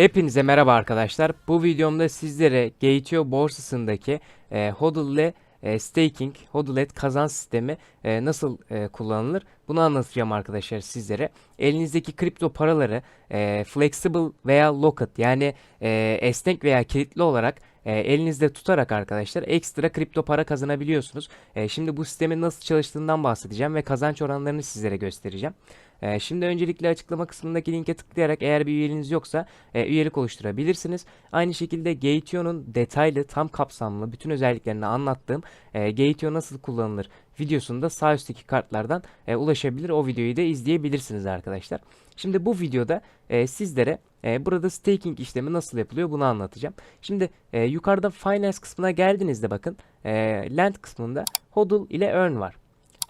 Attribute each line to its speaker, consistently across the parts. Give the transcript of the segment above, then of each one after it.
Speaker 1: Hepinize merhaba arkadaşlar. Bu videomda sizlere Gate.io borsasındaki e, HODL ile e, staking, HODLET kazan sistemi e, nasıl e, kullanılır bunu anlatacağım arkadaşlar sizlere. Elinizdeki kripto paraları e, flexible veya locked yani e, esnek veya kilitli olarak e, elinizde tutarak arkadaşlar ekstra kripto para kazanabiliyorsunuz. E, şimdi bu sistemin nasıl çalıştığından bahsedeceğim ve kazanç oranlarını sizlere göstereceğim. E, şimdi öncelikle açıklama kısmındaki linke tıklayarak eğer bir üyeliğiniz yoksa e, üyelik oluşturabilirsiniz. Aynı şekilde Gateio'nun detaylı, tam kapsamlı bütün özelliklerini anlattığım e, Gateio nasıl kullanılır videosunda sağ üstteki kartlardan e, ulaşabilir. O videoyu da izleyebilirsiniz arkadaşlar. Şimdi bu videoda e, sizlere e, burada staking işlemi nasıl yapılıyor bunu anlatacağım. Şimdi e, yukarıda finance kısmına geldiğinizde bakın e, land kısmında hodl ile earn var.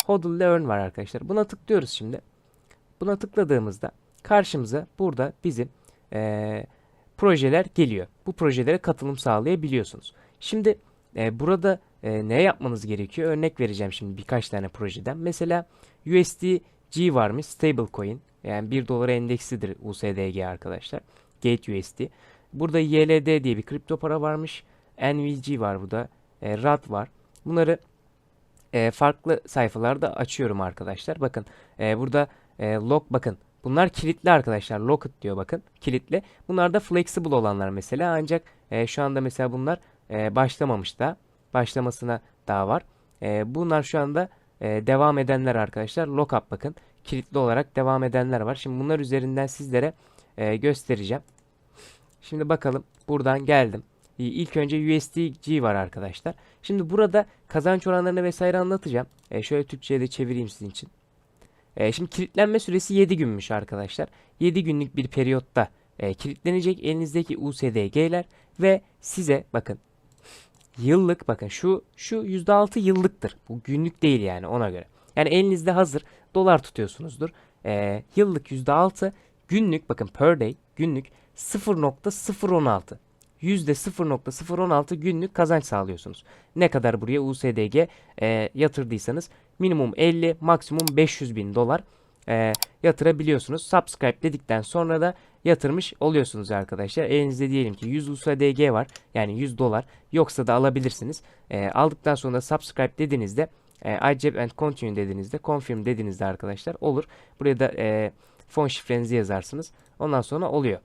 Speaker 1: Hodl ile earn var arkadaşlar. Buna tıklıyoruz şimdi. Buna tıkladığımızda karşımıza burada bizim e, projeler geliyor. Bu projelere katılım sağlayabiliyorsunuz. Şimdi e, burada e, ne yapmanız gerekiyor? Örnek vereceğim şimdi birkaç tane projeden. Mesela USDG varmış stable coin. Yani 1 dolara endeksidir USDG arkadaşlar. Gate USD. Burada YLD diye bir kripto para varmış. NVG var burada. E, RAD var. Bunları e, farklı sayfalarda açıyorum arkadaşlar. Bakın e, burada e, lock bakın. Bunlar kilitli arkadaşlar. Locked diyor bakın. Kilitli. Bunlar da flexible olanlar mesela. Ancak e, şu anda mesela bunlar e, başlamamış da. Başlamasına daha var. E, bunlar şu anda e, devam edenler arkadaşlar. Lockup bakın. Kilitli olarak devam edenler var. Şimdi bunlar üzerinden sizlere e, göstereceğim. Şimdi bakalım. Buradan geldim. İlk önce USDG var arkadaşlar. Şimdi burada kazanç oranlarını vesaire anlatacağım. E, şöyle Türkçe'ye de çevireyim sizin için. E, şimdi kilitlenme süresi 7 günmüş arkadaşlar. 7 günlük bir periyotta e, kilitlenecek elinizdeki USDG'ler ve size bakın yıllık bakın şu şu %6 yıllıktır. Bu günlük değil yani ona göre. Yani elinizde hazır dolar tutuyorsunuzdur. E, yıllık %6 günlük bakın per day günlük 0.016 %0.016 günlük kazanç sağlıyorsunuz. Ne kadar buraya USDG e, yatırdıysanız minimum 50 maksimum 500 bin dolar e, yatırabiliyorsunuz. Subscribe dedikten sonra da yatırmış oluyorsunuz arkadaşlar. Elinizde diyelim ki 100 USDG var yani 100 dolar yoksa da alabilirsiniz. E, aldıktan sonra da subscribe dediğinizde e, ICEP and continue dediğinizde confirm dediğinizde arkadaşlar olur. Buraya da e, fon şifrenizi yazarsınız. Ondan sonra oluyor.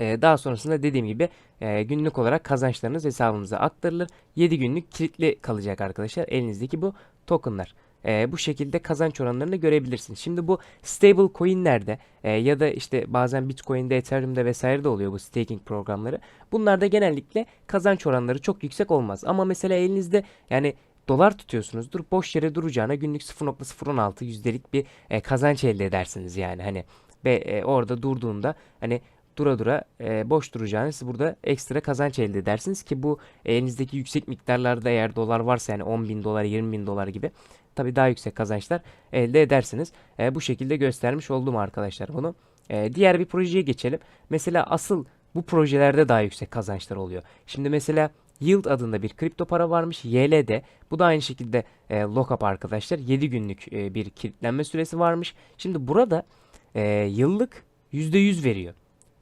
Speaker 1: Ee, daha sonrasında dediğim gibi e, günlük olarak kazançlarınız hesabınıza aktarılır. 7 günlük kilitli kalacak arkadaşlar elinizdeki bu tokenlar. Ee, bu şekilde kazanç oranlarını görebilirsiniz. Şimdi bu stable coinlerde e, ya da işte bazen Bitcoin'de, Ethereum'da vesaire de oluyor bu staking programları. Bunlarda genellikle kazanç oranları çok yüksek olmaz. Ama mesela elinizde yani dolar tutuyorsunuzdur. Boş yere duracağına günlük 0.016 yüzdelik bir e, kazanç elde edersiniz yani hani ve e, orada durduğunda hani dura dura e, boş duracağınız siz burada ekstra kazanç elde edersiniz ki bu elinizdeki yüksek miktarlarda eğer dolar varsa yani 10 bin dolar 20 bin dolar gibi tabi daha yüksek kazançlar elde edersiniz. E, bu şekilde göstermiş oldum arkadaşlar bunu. E, diğer bir projeye geçelim. Mesela asıl bu projelerde daha yüksek kazançlar oluyor. Şimdi mesela Yield adında bir kripto para varmış YLD. Bu da aynı şekilde e, lockup arkadaşlar. 7 günlük e, bir kilitlenme süresi varmış. Şimdi burada e, yıllık %100 veriyor.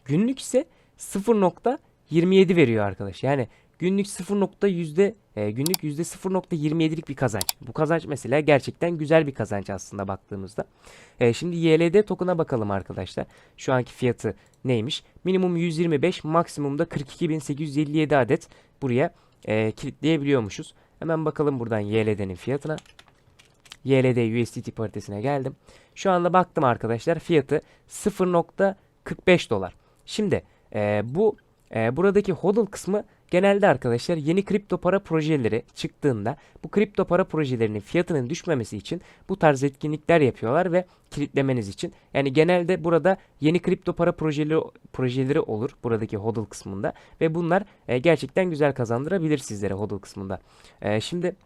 Speaker 1: Günlük ise 0.27 veriyor arkadaş. Yani günlük 0. yüzde e, günlük yüzde 0.27'lik bir kazanç. Bu kazanç mesela gerçekten güzel bir kazanç aslında baktığımızda. E, şimdi YLD token'a bakalım arkadaşlar. Şu anki fiyatı neymiş? Minimum 125, maksimumda 42.857 adet buraya e, kilitleyebiliyormuşuz. Hemen bakalım buradan YLD'nin fiyatına. YLD USDT paritesine geldim. Şu anda baktım arkadaşlar fiyatı 0.45 dolar. Şimdi e, bu e, buradaki hodl kısmı genelde arkadaşlar yeni kripto para projeleri çıktığında bu kripto para projelerinin fiyatının düşmemesi için bu tarz etkinlikler yapıyorlar ve kilitlemeniz için. Yani genelde burada yeni kripto para projeleri projeleri olur buradaki hodl kısmında ve bunlar e, gerçekten güzel kazandırabilir sizlere hodl kısmında. E, şimdi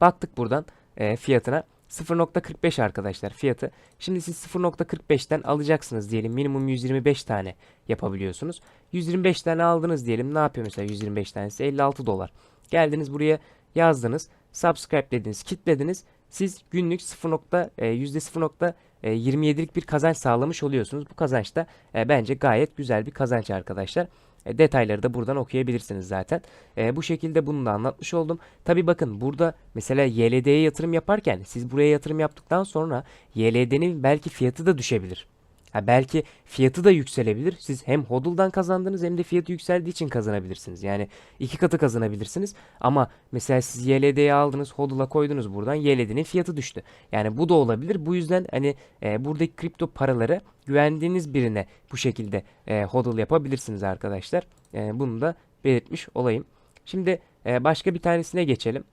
Speaker 1: baktık buradan e, fiyatına 0.45 arkadaşlar fiyatı. Şimdi siz 0.45'ten alacaksınız diyelim. Minimum 125 tane yapabiliyorsunuz. 125 tane aldınız diyelim. Ne yapıyor mesela 125 tanesi? 56 dolar. Geldiniz buraya yazdınız. Subscribe dediniz. Kitlediniz. siz günlük 0. e, %0.27'lik bir kazanç sağlamış oluyorsunuz. Bu kazanç da e, bence gayet güzel bir kazanç arkadaşlar. E, detayları da buradan okuyabilirsiniz zaten. E, bu şekilde bunu da anlatmış oldum. Tabi bakın burada mesela YLD'ye yatırım yaparken siz buraya yatırım yaptıktan sonra YLD'nin belki fiyatı da düşebilir. Ha belki fiyatı da yükselebilir. Siz hem hodl'dan kazandınız hem de fiyatı yükseldiği için kazanabilirsiniz. Yani iki katı kazanabilirsiniz. Ama mesela siz YLD'yi aldınız, hodl'a koydunuz buradan. YLD'nin fiyatı düştü. Yani bu da olabilir. Bu yüzden hani e, buradaki kripto paraları güvendiğiniz birine bu şekilde e, hodl yapabilirsiniz arkadaşlar. E, bunu da belirtmiş olayım. Şimdi e, başka bir tanesine geçelim.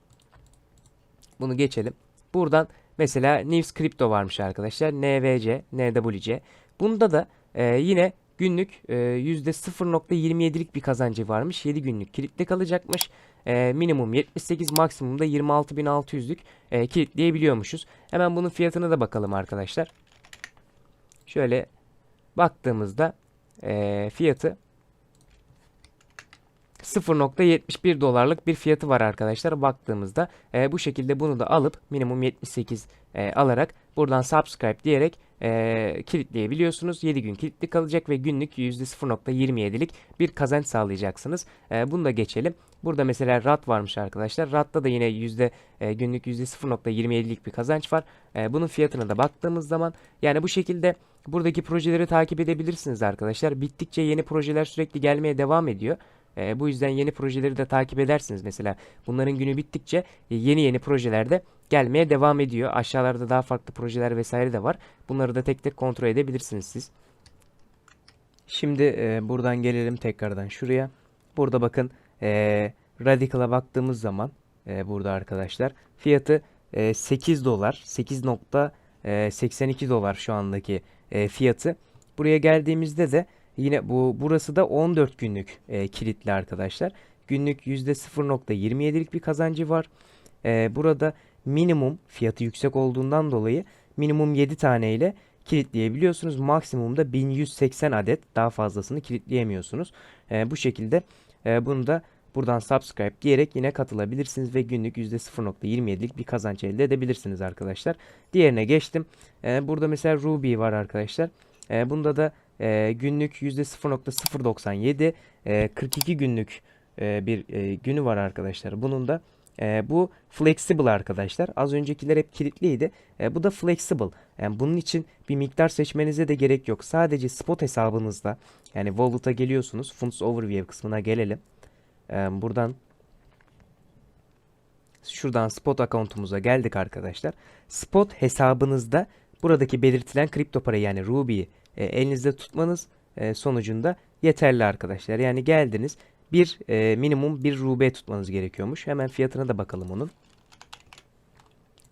Speaker 1: Bunu geçelim. Buradan mesela News Crypto varmış arkadaşlar. NVC, NWC. Bunda da e, yine günlük e, %0.27'lik bir kazancı varmış. 7 günlük kilitli kalacakmış. E, minimum 78, maksimum da 26.600'lük e, kilitleyebiliyormuşuz. Hemen bunun fiyatına da bakalım arkadaşlar. Şöyle baktığımızda e, fiyatı 0.71 dolarlık bir fiyatı var arkadaşlar baktığımızda e, bu şekilde bunu da alıp minimum 78 e, alarak buradan subscribe diyerek e, kilitleyebiliyorsunuz. 7 gün kilitli kalacak ve günlük %0.27'lik bir kazanç sağlayacaksınız. E, bunu da geçelim. Burada mesela RAT varmış arkadaşlar. RAT'ta da yine yüzde e, günlük %0.27'lik bir kazanç var. E, bunun fiyatına da baktığımız zaman yani bu şekilde buradaki projeleri takip edebilirsiniz arkadaşlar. Bittikçe yeni projeler sürekli gelmeye devam ediyor. E, bu yüzden yeni projeleri de takip edersiniz. Mesela bunların günü bittikçe e, yeni yeni projeler de gelmeye devam ediyor. Aşağılarda daha farklı projeler vesaire de var. Bunları da tek tek kontrol edebilirsiniz siz. Şimdi e, buradan gelelim tekrardan şuraya. Burada bakın e, Radical'a baktığımız zaman e, burada arkadaşlar fiyatı e, 8 dolar 8.82 dolar şu andaki e, fiyatı. Buraya geldiğimizde de Yine bu burası da 14 günlük e, kilitli arkadaşlar. Günlük %0.27'lik bir kazancı var. E, burada minimum fiyatı yüksek olduğundan dolayı minimum 7 tane ile kilitleyebiliyorsunuz. Maksimumda 1180 adet daha fazlasını kilitleyemiyorsunuz. E, bu şekilde e, bunu da buradan subscribe diyerek yine katılabilirsiniz ve günlük %0.27'lik bir kazanç elde edebilirsiniz arkadaşlar. Diğerine geçtim. E, burada mesela Ruby var arkadaşlar. E, bunda da e, günlük %0.097 e, 42 günlük e, bir e, günü var arkadaşlar. Bunun da e, bu flexible arkadaşlar. Az öncekiler hep kilitliydi. E, bu da flexible. Yani bunun için bir miktar seçmenize de gerek yok. Sadece spot hesabınızda yani wallet'a geliyorsunuz. Funds overview kısmına gelelim. E, buradan şuradan spot account'umuza geldik arkadaşlar. Spot hesabınızda buradaki belirtilen kripto parayı yani Ruby'yi e, elinizde tutmanız e, sonucunda yeterli arkadaşlar. Yani geldiniz bir e, minimum bir Ruby tutmanız gerekiyormuş. Hemen fiyatına da bakalım onun.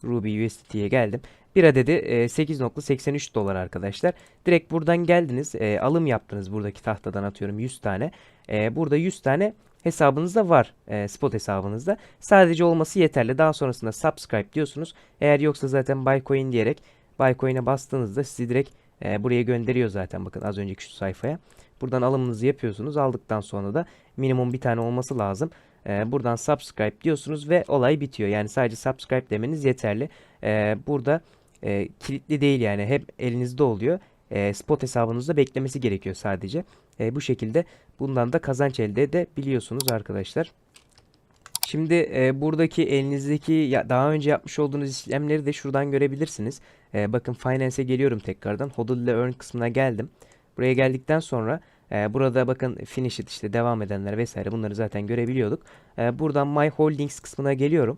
Speaker 1: Ruby USDT'ye geldim. Bir adedi e, 8.83 dolar arkadaşlar. Direkt buradan geldiniz. E, alım yaptınız buradaki tahtadan atıyorum 100 tane. E, burada 100 tane hesabınızda var. E, spot hesabınızda. Sadece olması yeterli. Daha sonrasında subscribe diyorsunuz. Eğer yoksa zaten buy coin diyerek buy coin'e bastığınızda sizi direkt e, buraya gönderiyor zaten bakın az önceki şu sayfaya. Buradan alımınızı yapıyorsunuz. Aldıktan sonra da minimum bir tane olması lazım. E, buradan subscribe diyorsunuz ve olay bitiyor. Yani sadece subscribe demeniz yeterli. E, burada e, kilitli değil yani hep elinizde oluyor. E, spot hesabınızda beklemesi gerekiyor sadece. E, bu şekilde bundan da kazanç elde edebiliyorsunuz arkadaşlar. Şimdi e, buradaki elinizdeki ya, daha önce yapmış olduğunuz işlemleri de şuradan görebilirsiniz. E, bakın Finance'e geliyorum tekrardan. Hodl ile Earn kısmına geldim. Buraya geldikten sonra e, burada bakın Finish it işte devam edenler vesaire bunları zaten görebiliyorduk. E, buradan My Holdings kısmına geliyorum.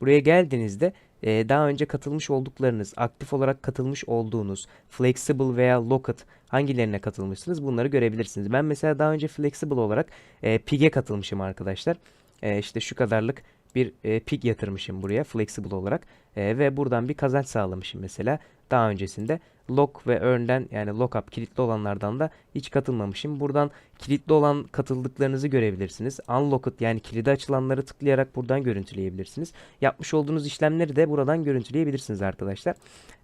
Speaker 1: Buraya geldiğinizde e, daha önce katılmış olduklarınız, aktif olarak katılmış olduğunuz Flexible veya Locket hangilerine katılmışsınız bunları görebilirsiniz. Ben mesela daha önce Flexible olarak e, Pig'e katılmışım arkadaşlar e, işte şu kadarlık bir e, pig yatırmışım buraya flexible olarak e, ve buradan bir kazanç sağlamışım mesela. Daha öncesinde lock ve earn'den yani lockup kilitli olanlardan da hiç katılmamışım. Buradan kilitli olan katıldıklarınızı görebilirsiniz. Unlocked yani kilidi açılanları tıklayarak buradan görüntüleyebilirsiniz. Yapmış olduğunuz işlemleri de buradan görüntüleyebilirsiniz arkadaşlar.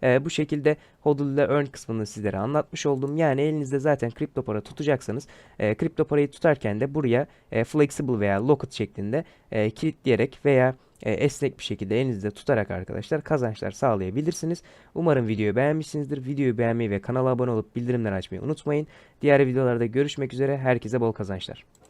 Speaker 1: Ee, bu şekilde hodl ile earn kısmını sizlere anlatmış oldum. Yani elinizde zaten kripto para tutacaksanız e, kripto parayı tutarken de buraya e, flexible veya locked şeklinde e, kilitleyerek veya e, esnek bir şekilde elinizde tutarak arkadaşlar kazançlar sağlayabilirsiniz. Umarım videoyu beğenmişsinizdir. Videoyu beğenmeyi ve kanala abone olup bildirimleri açmayı unutmayın. Diğer videolarda görüşmek üzere. Herkese bol kazançlar.